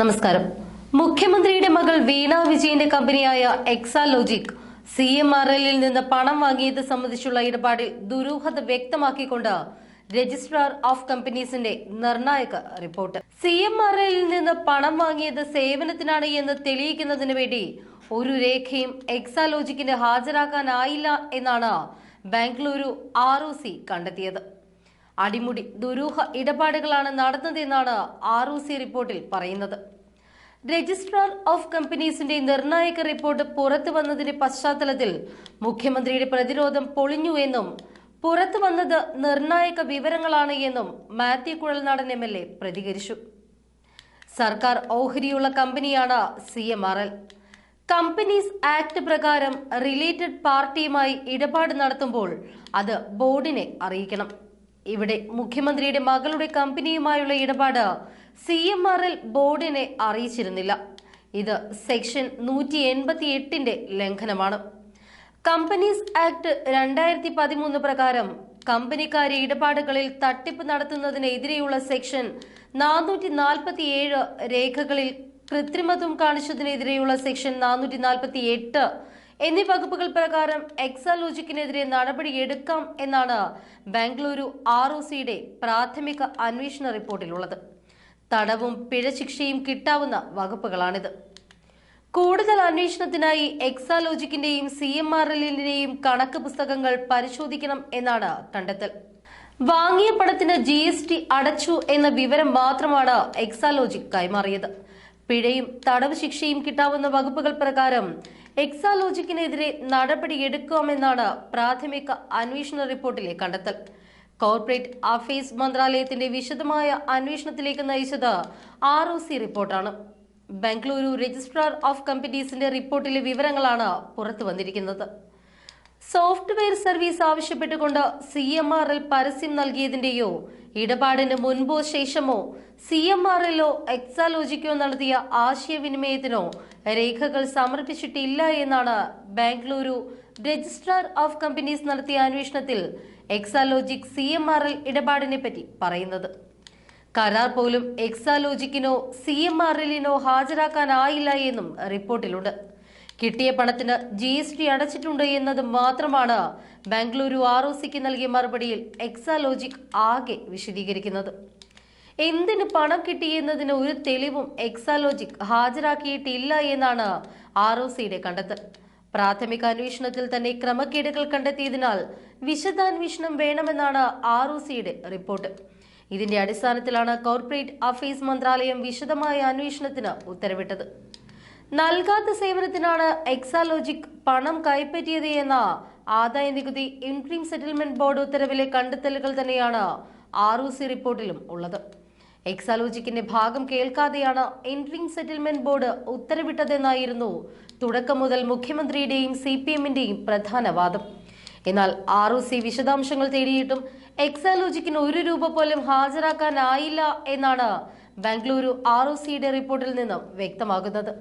നമസ്കാരം. മുഖ്യമന്ത്രിയുടെ മകൾ വീണ വിജയന്റെ കമ്പനിയായ എക്സാലോജിക് സി എം ആർ എല്ലിൽ നിന്ന് പണം വാങ്ങിയത് സംബന്ധിച്ചുള്ള ഇടപാടിൽ ദുരൂഹത വ്യക്തമാക്കിക്കൊണ്ട് രജിസ്ട്രാർ ഓഫ് കമ്പനീസിന്റെ നിർണായക റിപ്പോർട്ട്. സി എം ആർ എല്ലിൽ നിന്ന് പണം വാങ്ങിയത് സേവനത്തിനാണ് എന്ന് തെളിയിക്കുന്നതിന് വേണ്ടി ഒരു രേഖയും എക്സാലോജിക്കിന് ഹാജരാക്കാനായില്ല എന്നാണ് ബാംഗ്ലൂരു ആർ കണ്ടെത്തിയത്. അടിമുടി ദുരൂഹ ഇടപാടുകളാണ് നടന്നതെന്നാണ് ആർ ഒ സി റിപ്പോർട്ടിൽ പറയുന്നത്. രജിസ്ട്രാർ ഓഫ് കമ്പനീസിന്റെ നിർണായക റിപ്പോർട്ട് പുറത്തു വന്നതിന്റെ പശ്ചാത്തലത്തിൽ മുഖ്യമന്ത്രിയുടെ പ്രതിരോധം പൊളിഞ്ഞുവെന്നും പുറത്തു വന്നത് നിർണായക വിവരങ്ങളാണ് എന്നും Mathew Kuzhalnadan M L A പ്രതികരിച്ചു. സർക്കാർ ഓഹരിയുള്ള കമ്പനിയാണ് C M R L. Companies act പ്രകാരം റിലേറ്റഡ് പാർട്ടിയുമായി ഇടപാട് നടത്തുമ്പോൾ അത് ബോർഡിനെ അറിയിക്കണം. ഇവിടെ മുഖ്യമന്ത്രിയുടെ മകളുടെ കമ്പനിയുമായുള്ള ഇടപാട് സി എം ആർ എൽ ബോർഡിനെ അറിയിച്ചിരുന്നില്ല. ഇത് സെക്ഷൻ നൂറ്റി എൺപത്തി എട്ടിന്റെ ലംഘനമാണ്. കമ്പനീസ് ആക്ട് രണ്ടായിരത്തി പതിമൂന്ന് പ്രകാരം കമ്പനിക്കാരെ ഇടപാടുകളിൽ തട്ടിപ്പ് നടത്തുന്നതിനെതിരെയുള്ള സെക്ഷൻ നാനൂറ്റി നാൽപ്പത്തി ഏഴ് രേഖകളിൽ കൃത്രിമത്വം കാണിച്ചതിനെതിരെയുള്ള സെക്ഷൻ നാനൂറ്റി നാൽപ്പത്തി എട്ട് എന്നീ വകുപ്പുകൾ പ്രകാരം എക്സാലോജിക്കിനെതിരെ നടപടിയെടുക്കാം എന്നാണ് ബാംഗ്ലൂരു ആർ ഒ സിയുടെ പ്രാഥമിക അന്വേഷണ റിപ്പോർട്ടിലുള്ളത്. തടവും പിഴശിക്ഷയും കിട്ടാവുന്ന വകുപ്പുകളാണിത്. കൂടുതൽ അന്വേഷണത്തിനായി എക്സാലോജിക്കിന്റെയും സി എം ആർ എല്ലിന്റെയും കണക്ക് പുസ്തകങ്ങൾ പരിശോധിക്കണം എന്നാണ് കണ്ടെത്തൽ. വാങ്ങിയ പണത്തിന് ജി എസ് ടി അടച്ചു എന്ന വിവരം മാത്രമാണ് എക്സാലോജിക് കൈമാറിയത്. പിഴയും തടവ് ശിക്ഷയും കിട്ടാവുന്ന വകുപ്പുകൾ പ്രകാരം എക്സാലോജിക്കിനെതിരെ നടപടിയെടുക്കാമെന്നാണ് പ്രാഥമിക അന്വേഷണ റിപ്പോർട്ടിലെ കണ്ടെത്തൽ. കോർപ്പറേറ്റ് അഫയേഴ്സ് മന്ത്രാലയത്തിന്റെ വിശദമായ അന്വേഷണത്തിലേക്ക് നയിച്ചത് ആർ ഒ സി റിപ്പോർട്ടാണ്. ബംഗളൂരു രജിസ്ട്രാർ ഓഫ് കമ്പനീസിന്റെ റിപ്പോർട്ടിലെ വിവരങ്ങളാണ് പുറത്തു വന്നിരിക്കുന്നത് സോഫ്റ്റ്വെയർ സർവീസ് ആവശ്യപ്പെട്ടുകൊണ്ട് സി എം ആർ എൽ പരസ്യം നൽകിയതിന്റെയോ ഇടപാടിന് മുൻപോ ശേഷമോ സി എം എല്ലോ എക്സാലോജിക്കോ നടത്തിയ ആശയവിനിമയത്തിനോ രേഖകൾ സമർപ്പിച്ചിട്ടില്ല എന്നാണ് ബാംഗ്ലൂരു രജിസ്ട്രാർ ഓഫ് കമ്പനീസ് നടത്തിയ അന്വേഷണത്തിൽ Exalogic C M R L ഇടപാടിനെ പറ്റി പറയുന്നത്. കരാർ പോലും എക്സാലോജിക്കിനോ സി എം ആർ എല്ലിനോ ഹാജരാക്കാനായില്ല എന്നും റിപ്പോർട്ടിലുണ്ട്. കിട്ടിയ പണത്തിന് ജി എസ് ടി അടച്ചിട്ടുണ്ട് എന്നത് മാത്രമാണ് ബാംഗ്ലൂരു ആർ ഒ സിക്ക് നൽകിയ മറുപടിയിൽ എക്സാലോജിക് ആകെ വിശദീകരിക്കുന്നത്. എന്തിന് പണം കിട്ടിയെന്നതിന് ഒരു തെളിവും എക്സാലോജിക് ഹാജരാക്കിയിട്ടില്ല എന്നാണ് ആർ ഒ സിയുടെ കണ്ടെത്തൽ. പ്രാഥമിക അന്വേഷണത്തിൽ തന്നെ ക്രമക്കേടുകൾ കണ്ടെത്തിയതിനാൽ വിശദാന്വേഷണം വേണമെന്നാണ് ആർ ഒ സിയുടെ റിപ്പോർട്ട്. ഇതിന്റെ അടിസ്ഥാനത്തിലാണ് കോർപ്പറേറ്റ് അഫയേഴ്സ് മന്ത്രാലയം വിശദമായ അന്വേഷണത്തിന് ഉത്തരവിട്ടത്. നൽകാത്ത സേവനത്തിനാണ് എക്സാലോജിക് പണം കൈപ്പറ്റിയത് എന്ന ആദായ നികുതി ഇൻട്രീം സെറ്റിൽമെന്റ് ബോർഡ് ഉത്തരവിലെ കണ്ടെത്തലുകൾ തന്നെയാണ് ആർ ഒ സി റിപ്പോർട്ടിലും ഉള്ളത്. എക്സാലോജിക്കിന്റെ ഭാഗം കേൾക്കാതെയാണ് ഇൻട്രീം സെറ്റിൽമെന്റ് ബോർഡ് ഉത്തരവിട്ടതെന്നായിരുന്നു തുടക്കം മുതൽ മുഖ്യമന്ത്രിയുടെയും സി പി എമ്മിന്റെയും പ്രധാന വാദം. എന്നാൽ ആർ ഒ സി വിശദാംശങ്ങൾ തേടിയിട്ടും എക്സാലോജിക്കിന് ഒരു രൂപ പോലും ഹാജരാക്കാനായില്ല എന്നാണ് ബാംഗ്ലൂരു ആർ ഒ സിയുടെ റിപ്പോർട്ടിൽ നിന്ന് വ്യക്തമാകുന്നത്.